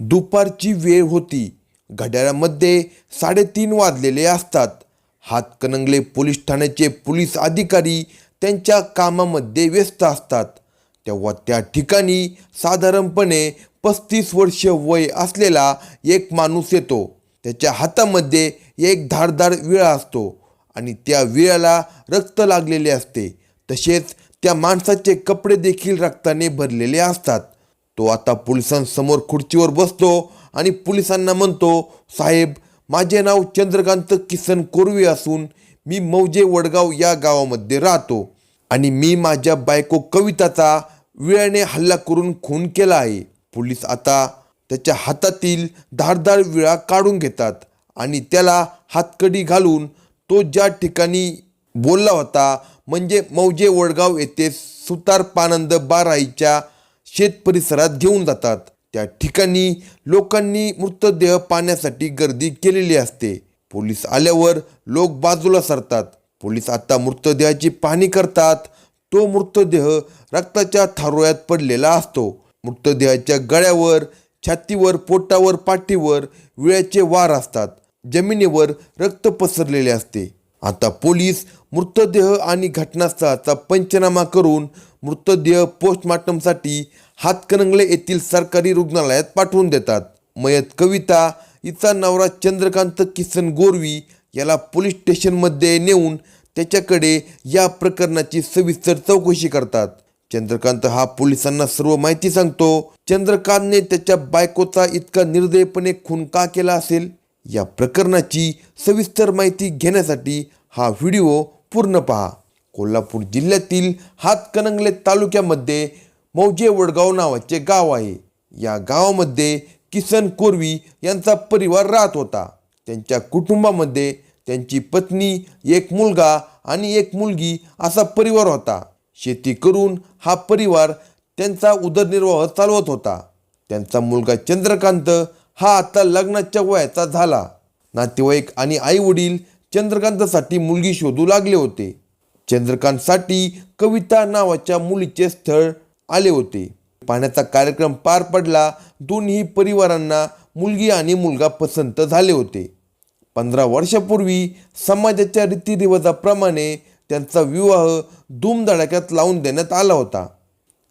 दुपारची वेळ होती. घड्याळामध्ये साडेतीन वाजलेले असतात. हातकणंगले पोलीस ठाण्याचे पोलीस अधिकारी त्यांच्या कामामध्ये व्यस्त असतात. तेव्हा त्या ठिकाणी साधारणपणे पस्तीस वर्ष वय असलेला एक माणूस येतो. त्याच्या हातामध्ये एक धारदार विळा असतो आणि त्या विळ्याला रक्त लागलेले असते. तसेच त्या माणसाचे कपडे देखील रक्ताने भरलेले असतात. तो आता पोलिसांसमोर खुर्चीवर बसतो आणि पोलिसांना म्हणतो साहेब माझे नाव चंद्रकांत किसन कोरवे असून मी मौजे वडगाव या गावामध्ये राहतो आणि मी माझ्या बायको कविताचा विळ्याने हल्ला करून खून केला आहे. पोलीस आता त्याच्या हातातील धारदार विळा काढून घेतात आणि त्याला हातकडी घालून तो ज्या ठिकाणी बोलला होता म्हणजे मौजे वडगाव येथे सुतार पानंद बाराईच्या शेत परिसरात घेऊन जातात. त्या ठिकाणी लोकांनी मृतदेह पाहण्यासाठी गर्दी केलेली असते. पोलीस आल्यावर लोक बाजूला सरतात. पोलीस आता मृतदेहाची पाहणी करतात. तो मृतदेह रक्ताच्या थारोळ्यात पडलेला असतो. मृतदेहाच्या गळ्यावर छातीवर पोटावर पाठीवर विळ्याचे वार असतात. जमिनीवर रक्त पसरलेले असते. आता पोलीस मृतदेह आणि घटनास्थळाचा पंचनामा करून मृतदेह पोस्टमॉर्टमसाठी हातकणंगले येथील सरकारी रुग्णालयात पाठवून देतात. मयत कविता हिचा नवरा चंद्रकांत किसन गोरवी याला पोलीस स्टेशनमध्ये नेऊन त्याच्याकडे या प्रकरणाची सविस्तर चौकशी करतात. चंद्रकांत हा पोलिसांना सर्व माहिती सांगतो. चंद्रकांतने त्याच्या बायकोचा इतका निर्दयपणे खून का केला असेल? या प्रकरणाची सविस्तर माहिती घेण्यासाठी हा व्हिडिओ पूर्ण पहा. कोल्हापूर जिल्ह्यातील हातकणंगले तालुक्यामध्ये मौजे वडगाव नावाचे गाव आहे. या गावामध्ये किसन कोरवी यांचा परिवार राहत होता. त्यांच्या कुटुंबामध्ये त्यांची पत्नी एक मुलगा आणि एक मुलगी असा परिवार होता. शेती करून हा परिवार त्यांचा उदरनिर्वाह चालवत होता. त्यांचा मुलगा चंद्रकांत हा आता लग्नाच्या वयाचा झाला. नातेवाईक आणि आईवडील चंद्रकांतसाठी मुलगी शोधू लागले होते. चंद्रकांतसाठी कविता नावाच्या मुलीचे स्थळ आले होते. पाण्याचा कार्यक्रम पार पडला दोन्ही परिवारांना मुलगी आणि मुलगा पसंत झाले होते. पंधरा वर्षापूर्वी समाजाच्या रीतिरिवाजाप्रमाणे त्यांचा विवाह धूमधडाक्यात लावून देण्यात आला होता.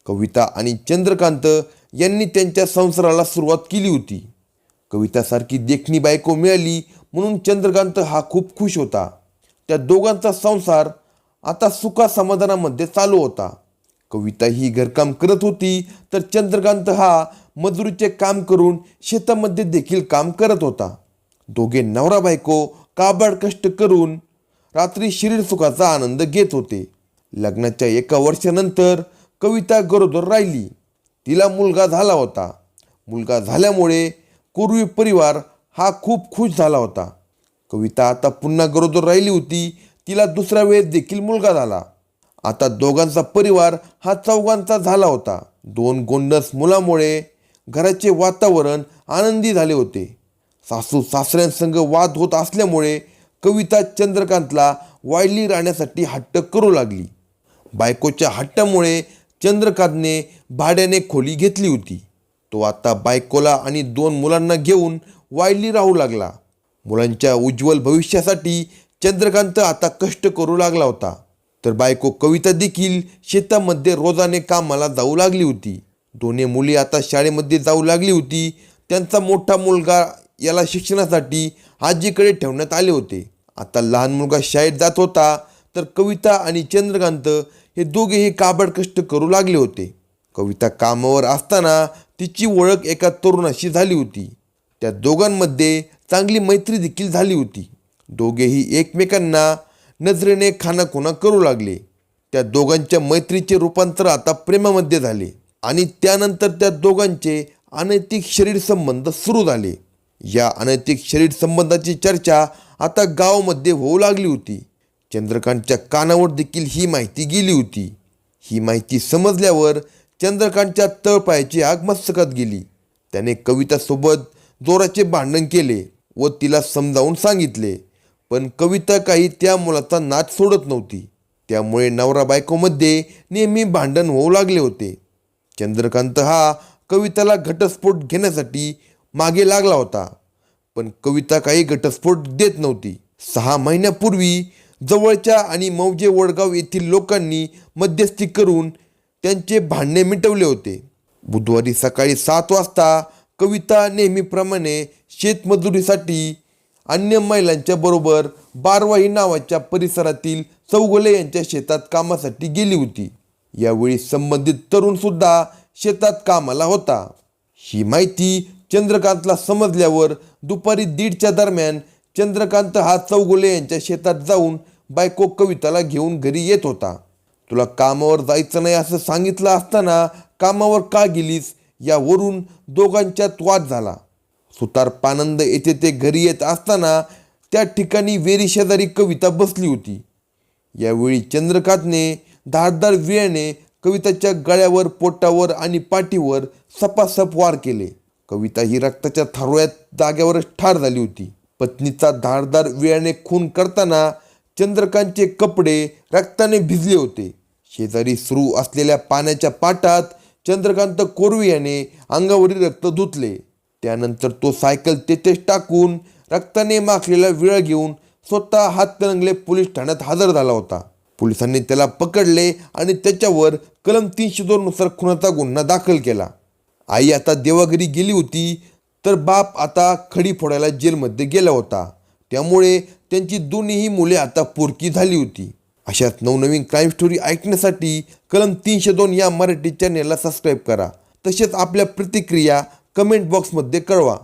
कविता आणि चंद्रकांत यांनी त्यांच्या संसाराला सुरुवात केली होती. कवितासारखी देखणी बायको मिळाली म्हणून चंद्रकांत हा खूप खुश होता. त्या दोघांचा संसार आता सुखा समाधानामध्ये चालू होता. कविता ही घरकाम करत होती तर चंद्रकांत हा मजुरीचे काम करून शेतामध्ये देखील काम करत होता. दोघे नवरा बायको काबाड कष्ट करून रात्री शरीर सुखाचा आनंद घेत होते. लग्नाच्या एका वर्षानंतर कविता गरोदर राहिली. तिला मुलगा झाला होता. मुलगा झाल्यामुळे कुर्वी परिवार हा खूप खुश झाला होता. कविता आता पुन्हा गरोदर राहिली होती तिला दुसऱ्या वेळेस देखील मुलगा झाला. आता दोघांचा परिवार हा चौघांचा झाला होता. दोन गोंडस मुलामुळे घराचे वातावरण आनंदी झाले होते. सासू सासऱ्यांसंग वाद होत असल्यामुळे कविता चंद्रकांतला वाढली राहण्यासाठी हट्ट करू लागली. बायकोच्या हट्टामुळे चंद्रकांतने भाड्याने खोली घेतली होती. तो आता बायकोला आणि दोन मुलांना घेऊन वायली राहू लागला. मुलांच्या उज्ज्वल भविष्यासाठी चंद्रकांत आता कष्ट करू लागला होता. तर बायको कविता देखील शेतामध्ये रोजाने कामाला जाऊ लागली होती. दोन्ही मुली आता शाळेमध्ये जाऊ लागली होती. त्यांचा मोठा मुलगा याला शिक्षणासाठी आजीकडे ठेवण्यात आले होते. आता लहान मुलगा शाळेत जात होता. तर कविता आणि चंद्रकांत हे दोघेही काबड कष्ट करू लागले होते. कविता कामावर असताना तिची ओळख एका तरुणाशी झाली होती. त्या दोघांमध्ये चांगली मैत्री देखील झाली होती. दोघेही एकमेकांना नजरेने खानाखुणा करू लागले. त्या दोघांच्या मैत्रीचे रूपांतर आता प्रेमामध्ये झाले आणि त्यानंतर त्या दोघांचे अनैतिक शरीर संबंध सुरू झाले. या अनैतिक शरीर संबंधाची चर्चा आता गावामध्ये होऊ लागली होती. चंद्रकांतच्या कानावर देखील ही माहिती गेली होती. ही माहिती समजल्यावर चंद्रकांतच्या तळपायाची आग मस्तकात गेली. त्याने कवितासोबत जोराचे भांडण केले व तिला समजावून सांगितले. पण कविता काही त्या मुलाचा नाच सोडत नव्हती. त्यामुळे नवरा बायकोमध्ये नेहमी भांडण होऊ लागले होते. चंद्रकांत हा कविताला घटस्फोट घेण्यासाठी मागे लागला होता. पण कविता काही घटस्फोट देत नव्हती. सहा महिन्यापूर्वी जवळच्या आणि मौजे वडगाव येथील लोकांनी मध्यस्थी करून त्यांचे भांडणे मिटवले होते. बुधवारी सकाळी सात वाजता कविता नेहमीप्रमाणे शेतमजुरीसाठी अन्य महिलांच्या बरोबर बारवाही नावाच्या परिसरातील चौगुले यांच्या शेतात कामासाठी गेली होती. यावेळी संबंधित तरुण सुद्धा शेतात कामाला होता. ही माहिती चंद्रकांतला समजल्यावर दुपारी दीडच्या दरम्यान चंद्रकांत हा चौगुले यांच्या शेतात जाऊन बायको कविताला घेऊन घरी येत होता. तुला कामावर जायचं नाही असं सांगितलं असताना कामावर का गेलीस यावरून दोघांच्यात वाद झाला. सुतार पानंद येथे ते घरी येत असताना त्या ठिकाणी वेरी शेजारी कविता बसली होती. यावेळी चंद्रकांतने धारदार विळ्याने कविताच्या गळ्यावर पोटावर आणि पाठीवर सपासप वार केले. कविता ही रक्ताच्या थारोळ्यात जाग्यावरच ठार झाली होती. पत्नीचा धारदार विळ्याने खून करताना चंद्रकांतचे कपडे रक्ताने भिजले होते. शेजारी सुरू असलेल्या पाण्याच्या पाटात चंद्रकांत कोरवी याने अंगावरील रक्त धुतले. त्यानंतर तो सायकल तेथेच टाकून रक्ताने माखलेला विळ घेऊन स्वतः हातकणंगले पोलीस ठाण्यात हजर झाला होता. पोलिसांनी त्याला पकडले आणि त्याच्यावर कलम तीनशे दोननुसार खुनाचा गुन्हा दाखल केला. आई आता देवाघरी गेली होती तर बाप आता खडी फोडायला जेलमध्ये गेला होता. त्यामुळे त्यांची दोन्हीही मुले आता पोरकी झाली होती. अशाच नवनवीन क्राईम स्टोरी ऐकण्यासाठी कलम तीनशे दोन या मराठी चॅनेलला सबस्क्राईब करा. तसेच आपल्या प्रतिक्रिया कमेंट बॉक्समध्ये कळवा.